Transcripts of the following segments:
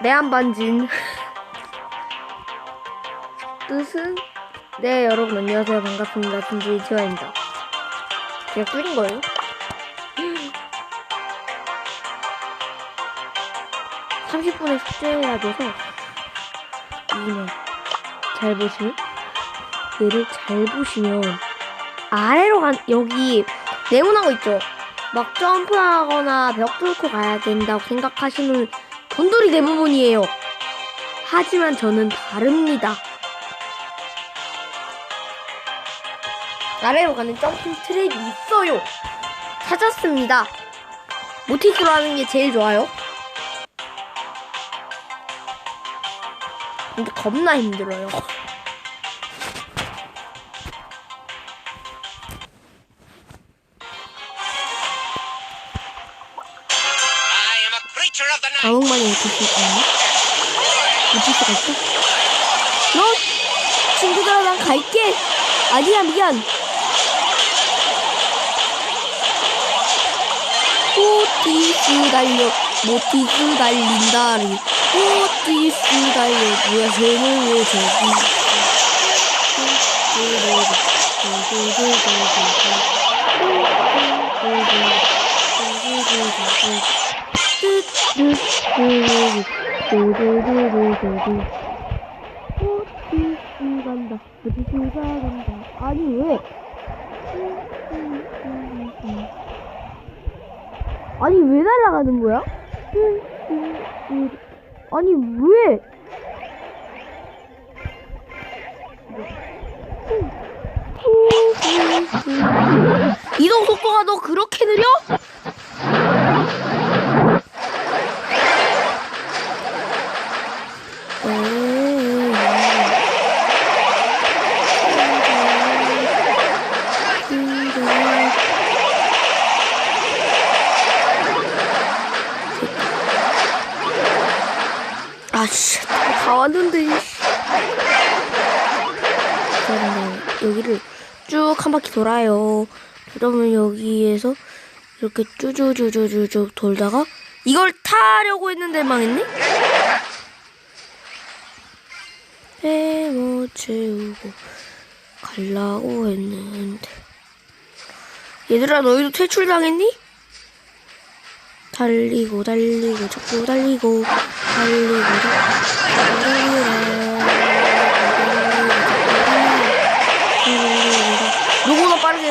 내한반진 뜻은? 네 여러분 안녕하세요. 반갑습니다. 진주 이치화입니다. 제가 줄인 거예요? 30분에 숙제해야 돼서 이기면 잘 보시면? 얘를 잘 보시면 아래로 간 여기 네모난 거 있죠? 막 점프하거나 벽 뚫고 가야 된다고 생각하시는 분들이 대부분이에요. 하지만 저는 다릅니다. 아래로 가는 점핑 트랙이 있어요. 찾았습니다. 모티스로 하는 게 제일 좋아요. 근데 겁나 힘들어요. 아무만이 못할 수 있나? 못할 수가 있어? 너 친구들아 난 갈게. 아니야 미안. 모티스 달려 모티스 달린다리 모티스 달려 뭐야 쟤는 왜 저기 모티스 간다 모티스 간다 아니 왜 아니 왜 날아가는 거야? 아니 왜? 이동 속도가 너 그렇게 느려? 돌아요 그러면 여기에서 이렇게 쭈쭈쭈쭈쭈 돌다가 이걸 타려고 했는데 망했네? 배모 채우고 갈라고 했는데 얘들아 너희도 퇴출당했니? 달리고 달리고 자꾸 달리고 달리고 자꾸 달리고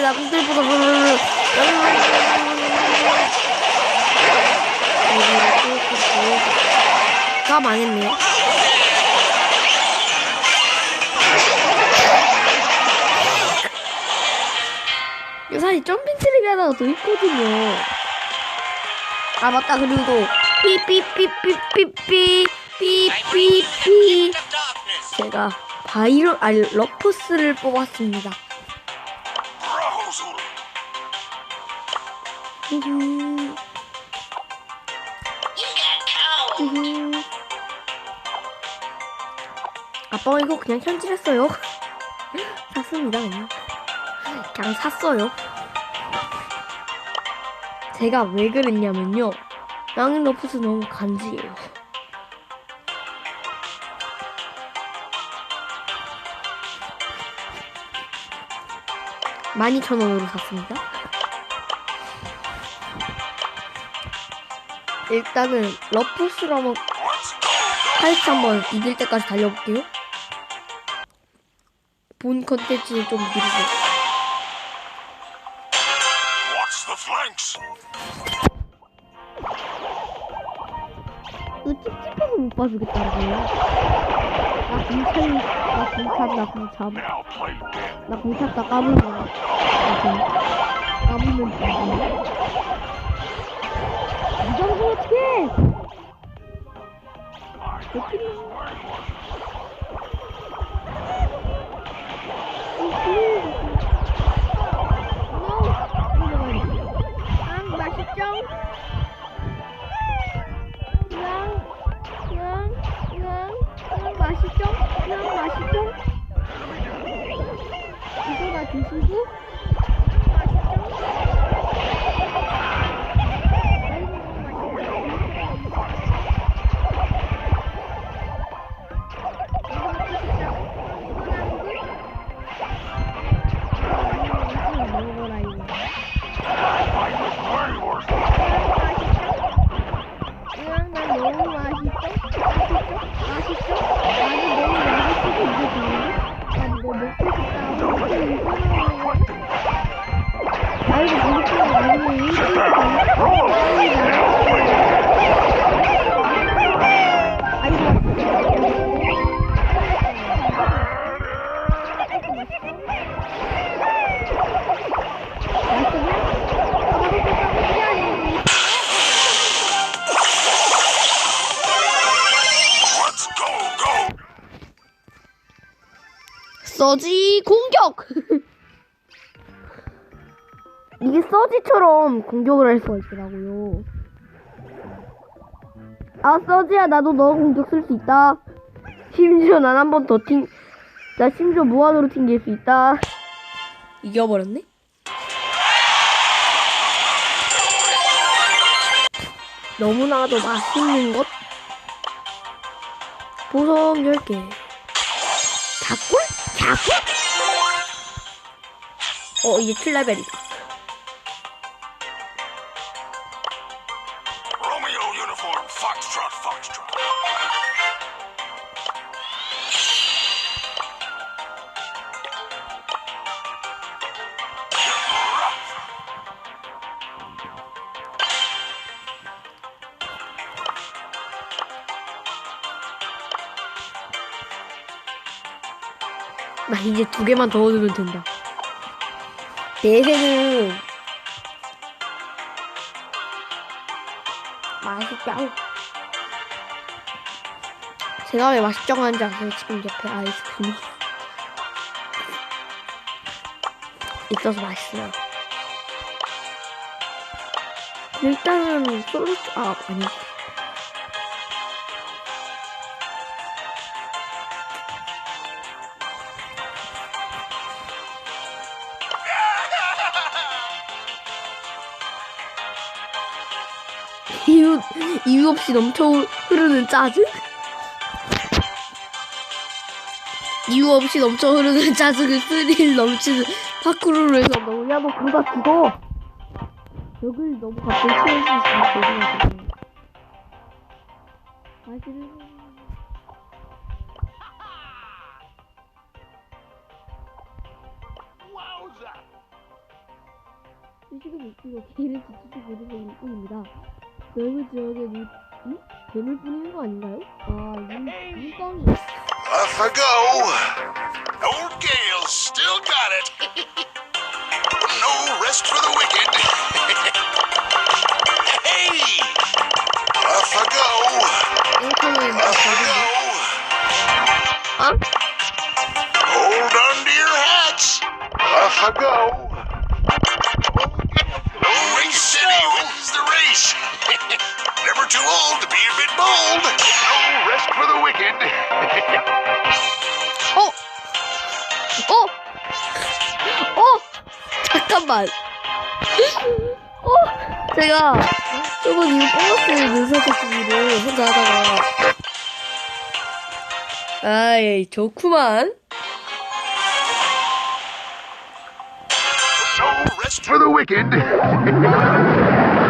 나 남들보다 가 망했네요. 이거 사실 점핑 트랙이 하나 더 있거든요. 아 맞다 그리고 삐삐삐삐삐삐 삐삐삐. 제가 바이로 아니 러프스를 뽑았습니다. 음. 아빠가 이거 그냥 현질했어요. 샀습니다 그냥. 그냥 샀어요. 제가 왜 그랬냐면요. 양인 러프스 너무 간지예요. 만 이천 원으로 샀습니다. 일단은 러프스로 한번 파이트 한번 이길 때까지 달려볼게요. 본 컨텐츠는 좀 미루고. 이거 찝찝해서 못 봐주겠다고요. 나 공참, 나 공참, 나. Now play dead. 나 까불면. 나 공, 까불면 어떻게. 공격! 이게 서지처럼 공격을 할 수가 있더라고요. 아, 서지야, 나도 너 공격 쓸 수 있다. 심지어 난 한 번 더 튕, 나 심지어 무한으로 튕길 수 있다. 이겨버렸네? 너무나도 맛있는 것? 보석 10개. 작골? 작골? 어, 이제 7레벨이다. Romeo uniform, Foxtrot, Foxtrot. 나 이제 두 개만 더 얻으면 된다. 내세는 맛있죠? 제가 왜 맛있다고 하는지 아세요? 지금 옆에 아이스크림이 있어서 맛있어요. 일단은 솔로 아 아니 이유 이유 없이 넘쳐 흐르는 짜증? 이유 없이 넘쳐 흐르는 짜증을 스릴 넘치는 파쿠르로 해서 너무 야너 그러다 죽어. 벽을 너무 갑자기 채울 수 있으면 조심하 넓은 지역에 물, 응? 뱀을 뿌리는 거 아닌가요? 아, 물, 물방이. Off I go. Old Gale still got it. no rest for the wicked. hey! Off I go. 이렇게 하면 Off I 되겠네. go. 아? Hold on to your hats. Off I go. 잠깐만. 어? 제가 저번 이후 보너스 눈사태기를 혼자 하다가 아이 좋구만. No rest for the wicked.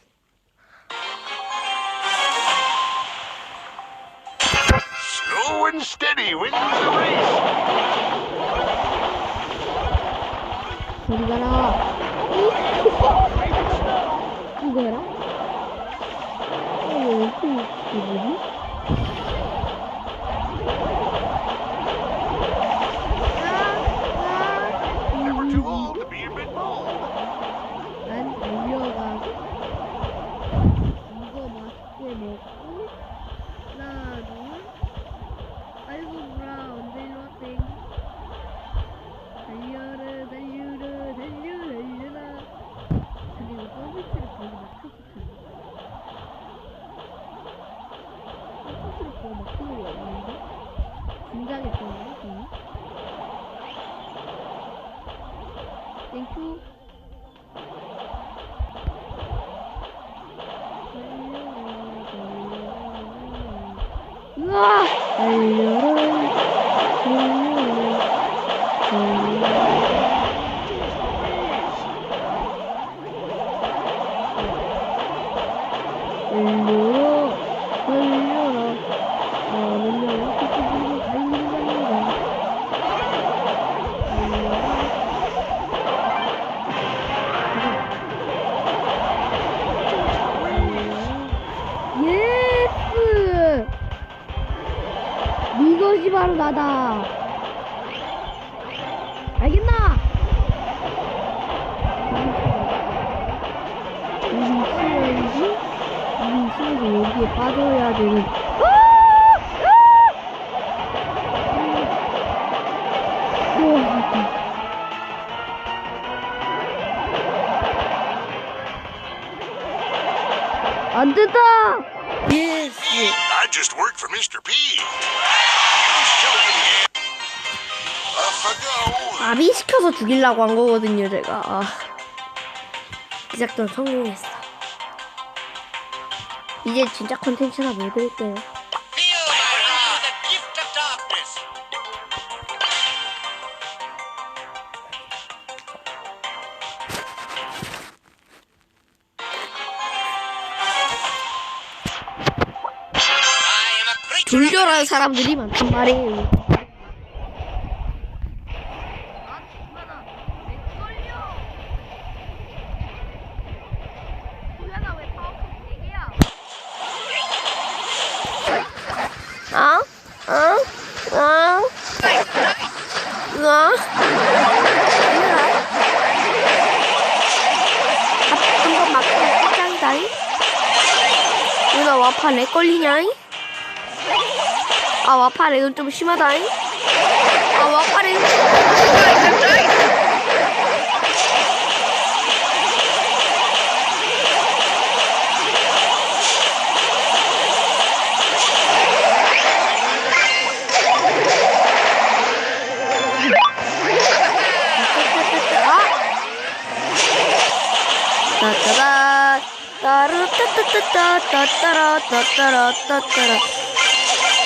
이 바로 나다. Go. 마비시켜서 죽이려고 한 거거든요, 제가. 아. 이 작전 성공했어. 이제 진짜 컨텐츠나 of the 불결한 사람들이 많단 말이에요. 아? 아? 아? 아? 한번 맞고 끝장이다잉? 누나 와파 렉 걸리냐잉? 아 와파 렉은 좀 심하다잉?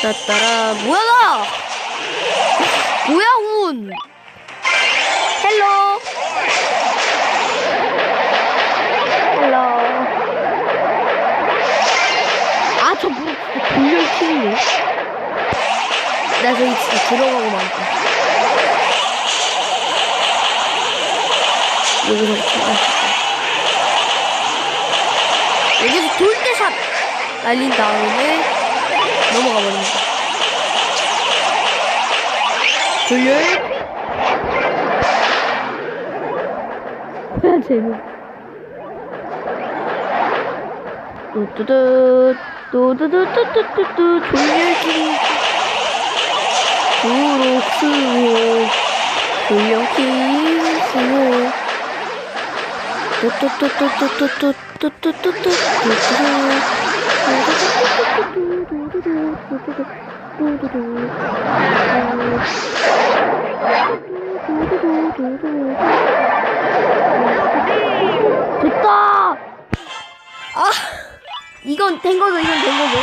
따따라 뭐야? 나 뭐야 운 헬로. 헬로. 아저 뭐 돌려 키우네. 나 저기 진짜 들어가고 말까 여기서 여기서 돌대샷! 날린 다음에 Não rola, não. Tu e aí? Chegou. Tudo, tudo, tudo, tudo, tudo, tu e aqui. Tudo, tudo. Tu e aqui, senhor. Tu, tu, tu, tu, tu, tu, tu, tu, tu, tu, tu, tu, tu, tu, tu, tu, tu, tu, tu, 됐다! 아! 이건 된 거죠, 이건 된 거죠.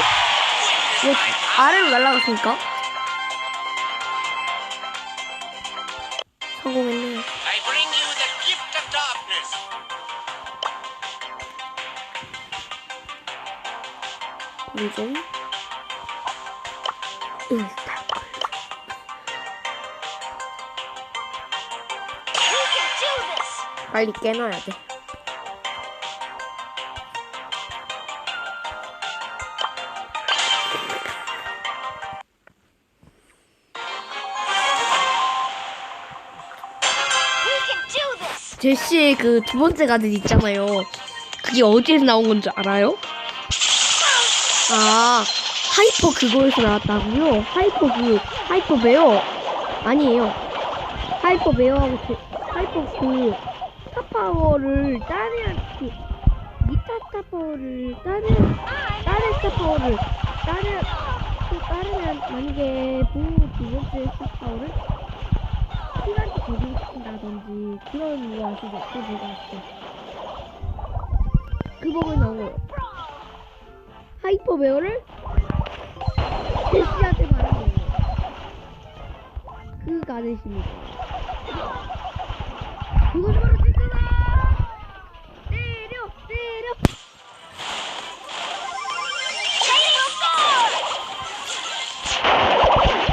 이거 아래로 날아갔으니까. 성공했네요. 이제 일단 빨리 깨놔야 돼. 제시의 그 두 번째 가든 있잖아요. 그게 어디에서 나온 건지 알아요? 아, 하이퍼 그거에서 나왔다고요? 하이퍼 그, 하이퍼 베어. 아니에요. 하이퍼 베어하고, 그, 하이퍼 그, 스타파워를 다른, 그, 미타 스타파워를 다른, 다른 스타파워를, 다른, 그, 다르면, 만약에, 부두 번째 스타파워를 시간도 되고 싶다든지, 그런 거 아시죠? 그 제가 할게. 그 버그 나온 거예요. 하이퍼 베어를 제시한테 말한 거예요. 그 가르십니다. 그것 바로 진짜다! 때려! 때려!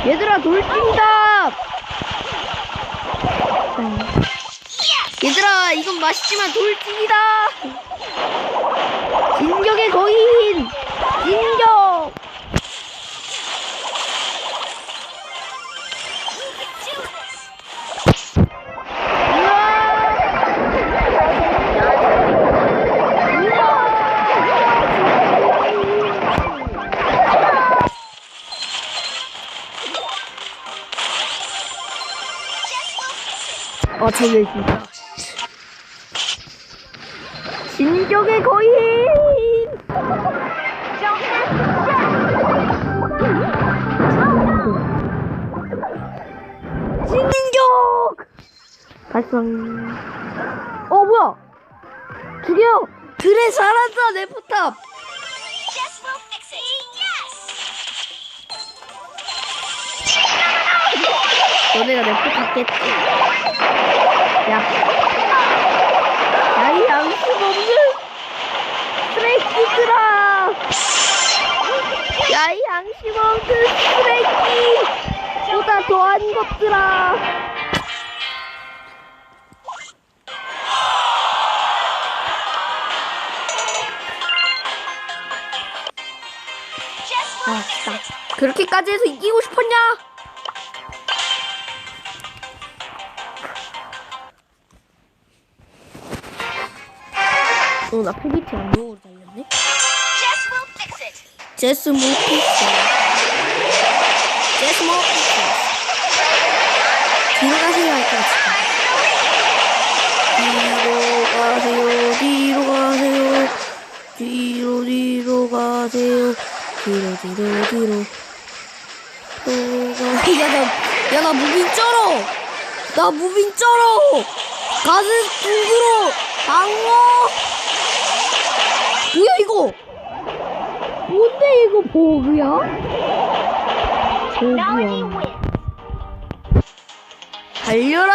얘들아 돌진이다! 얘들아 이건 맛있지만 돌진이다! 진격의 거인! 진격! 어, 저게 진짜. 진격의 거인! 진격! 발상. 어, 뭐야? 죽여! 드레 잘한다, 내 포탑! 너네가 내 포탑 깼지. 야. 야, 이 양심 없는 쓰레기들아! 야, 이 양심 없는 쓰레기! 보다 더한 것들아! 아, it. 그렇게까지 해서 이기고 싶었냐? 어, 나 페기티 안 먹으러 달렸네? Jess will fix it. 제스 모피스. 제스 모피스. 뒤로 가세요, 할것 같아. 뒤로 가세요, 뒤로 가세요. 뒤로, 뒤로 가세요. 뒤로, 뒤로, 뒤로. 가... 야, 나, 야, 나 무빙 쩔어! 나 무빙 쩔어! 가슴 둥그러! 방어! 뭐야, 이거? 뭔데 이거 버그야. wins. 달려라!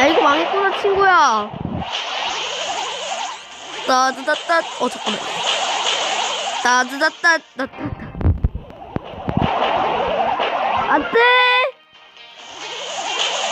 야 이거 망했구나 친구야. 따드다따 어 잠깐만. 따드다따 따따따. 안돼.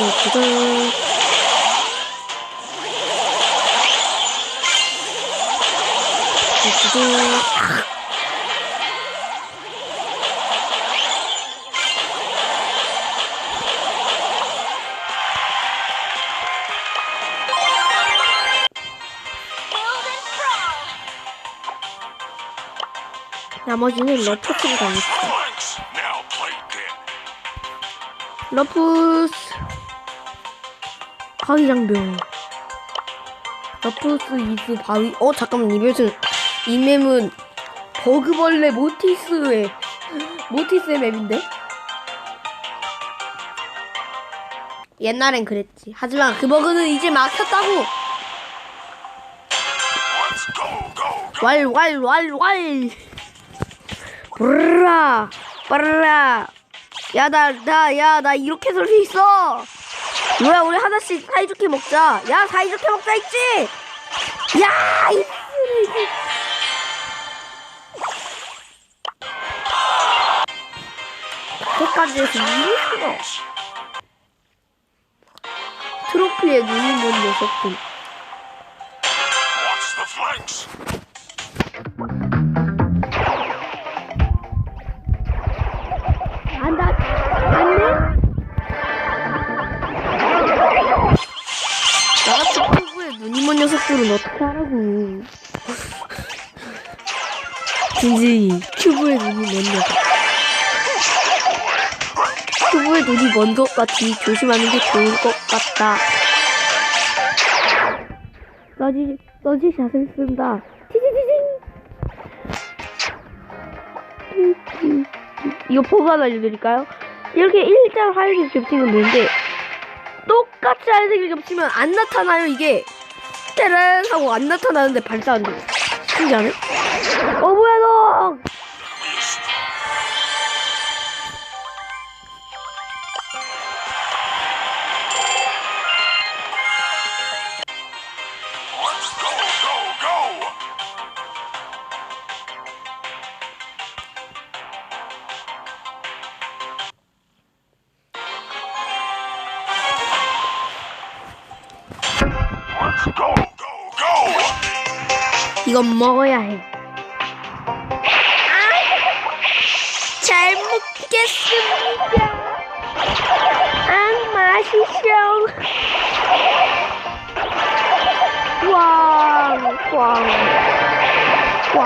Build and brawl. 나머지는 play dead. 러프스 바위장병. 러프스 이수 바위. 어 잠깐만 이맵은 이 맵은 버그벌레 모티스의 모티스의 맵인데? 옛날엔 그랬지. 하지만 그 버그는 이제 막혔다고. 왈왈왈왈. 브르라 빠르라. 야나 나 야 나 이렇게 설수 있어 뭐야 우리 하나씩 사이좋게 먹자. 야 사이좋게 먹자 있지? 야이 쓰레기 그까지 해서 이길 수가 트로피에 눈이 먼 녀석들 하라고. 진지 큐브에 눈이 먼 녀석 큐브에 눈이 먼 것 같으니 조심하는 게 좋을 것 같다. 너지 너지 샷을 쓴다. 티지지징! 이거 하나 알려드릴까요? 이렇게 일자 하얀색 겹치면 되는데? 똑같이 하얀색을 겹치면 안 나타나요 이게 테란 하고 안 나타나는데 발사 안 돼요 신기하네. 어뭐 이건 먹어야 해. 잘 먹겠습니다. 아, 맛있어. 왕, 왕, 왕.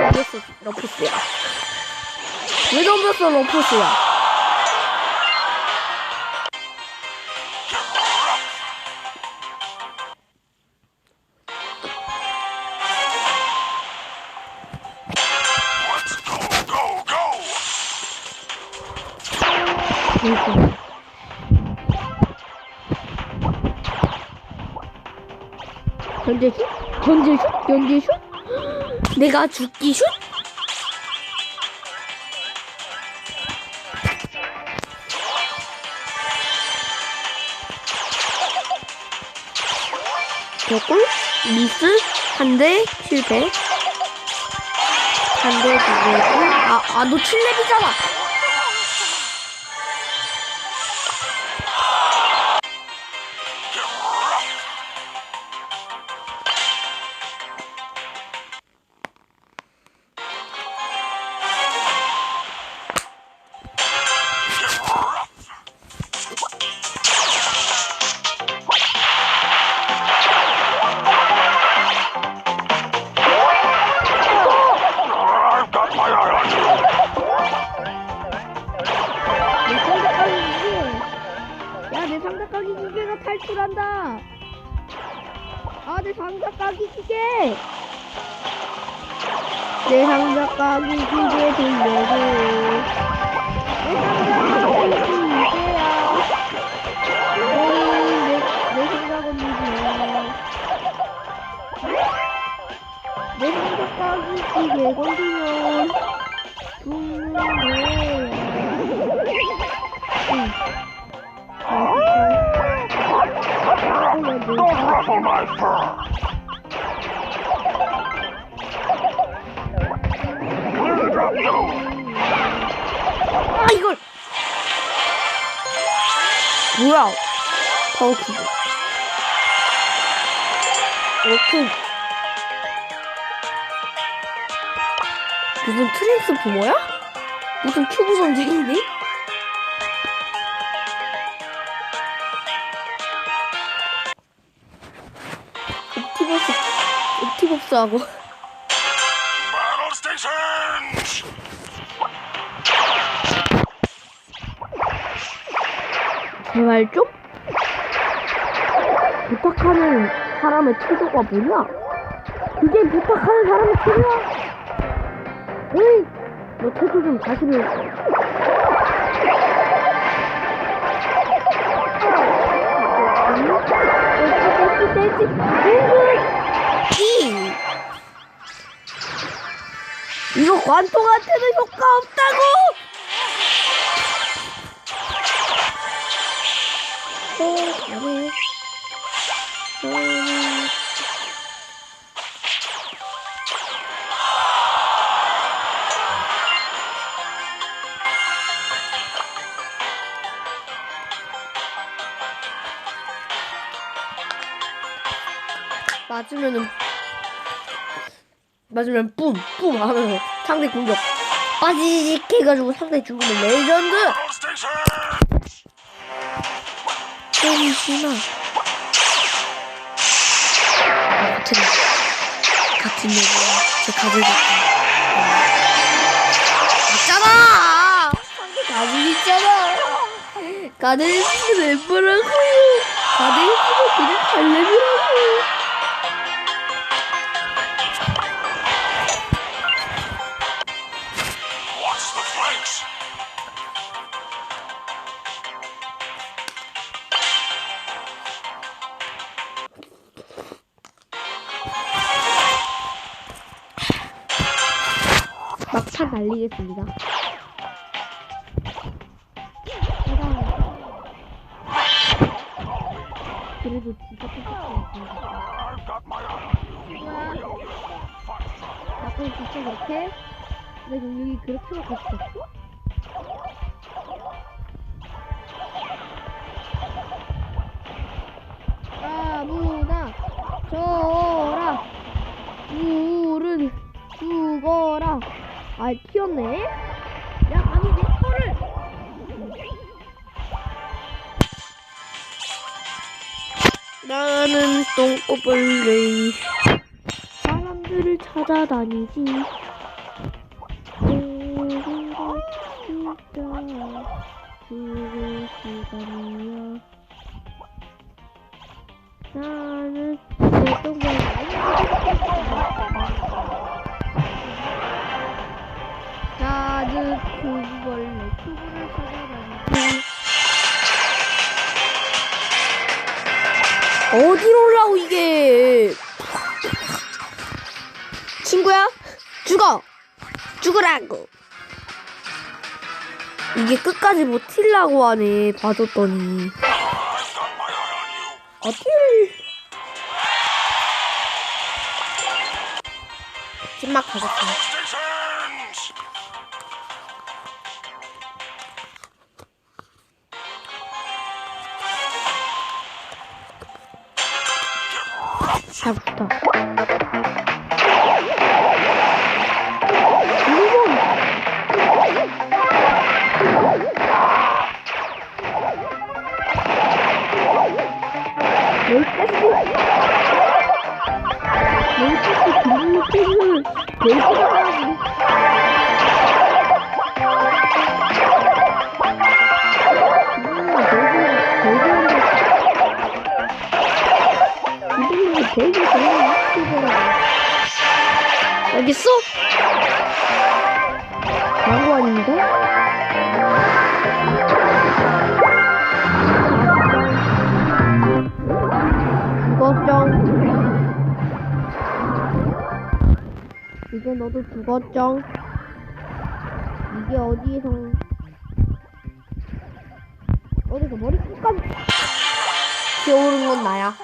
덤볐어, 러프스야. 왜 덤볐어, 러프스야? 견제 슛? 견제 슛? 견제 슛? 내가 죽기 슛? 개꿀? 미스? 한 대 실패 한 대 두개고 아, 아, 너 7렙이잖아 내 상자가기 기계 건드면 죽는 거야. Don't ruffle my fur! Clear the drop zone! 아 이걸 뭐야 파워 큐브 이렇게 무슨 트랜스 부모야? 무슨 큐브 전쟁이니? 옵티버스 옵티버스하고! 제발 좀 부탁하는 사람의 태도가 뭐냐? 그게 부탁하는 사람의 태도야. 에이, 너 태도 좀 다시 배워. 됐지, 됐지, 됐지. 이거 관통한테는 효과 없다고! 어, 음. 맞으면은 맞으면 뿜! 뿜! 하면서 상대 공격 빠지직 해가지고 상대 죽으면 레전드! 좀 심하 같은 같은 얘기야 제 가지고 있잖아 상대 가지고 있잖아 가들 있으면 멤버라고요 가들 있으면 그냥 갈래비라고 막판 날리겠습니다. 그래도 진짜 you! 나쁜 진짜 그렇게 내 능력이 그렇게 높았어? 아, 튀었네? 야, 감히 내 거를! 나는 똥꼬벌레. 사람들을 찾아다니지. 어딘가 진짜 죽을 시간이야. 어디로 올라오 이게? 친구야, 죽어, 죽으라고. 이게 끝까지 못 튀려고 하네. 봐줬더니. 아, 튀. 찐막 가겠다. 잘 붙다. 이제 너도 죽었쩡 이게 어디에서? 어디서 머리 끝까지? 기어오른 건 나야